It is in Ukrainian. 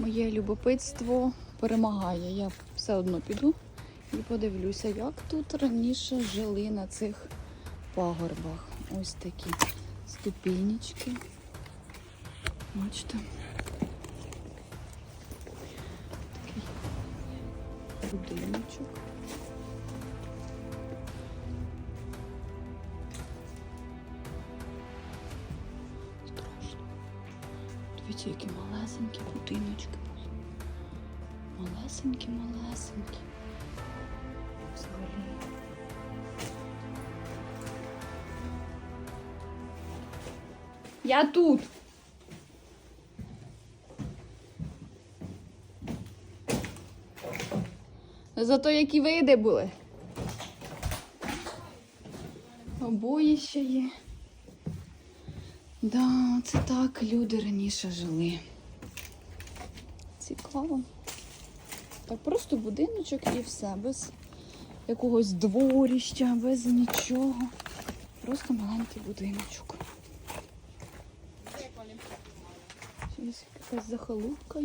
Моє любопитство перемагає. Я все одно піду і подивлюся, як тут раніше жили на цих пагорбах. Ось такі ступінечки. Бачите. Такий будиночок. Страшно. Дивіться, які малесенькі будиночки. Малесенькі, малесенькі. Взагалі. Я тут. Зато які види були. Обої ще є. Да, це так люди раніше жили. Цікаво. Так просто будиночок і все, без якогось дворіща, без нічого. Просто маленький будиночок. Якась захолупка.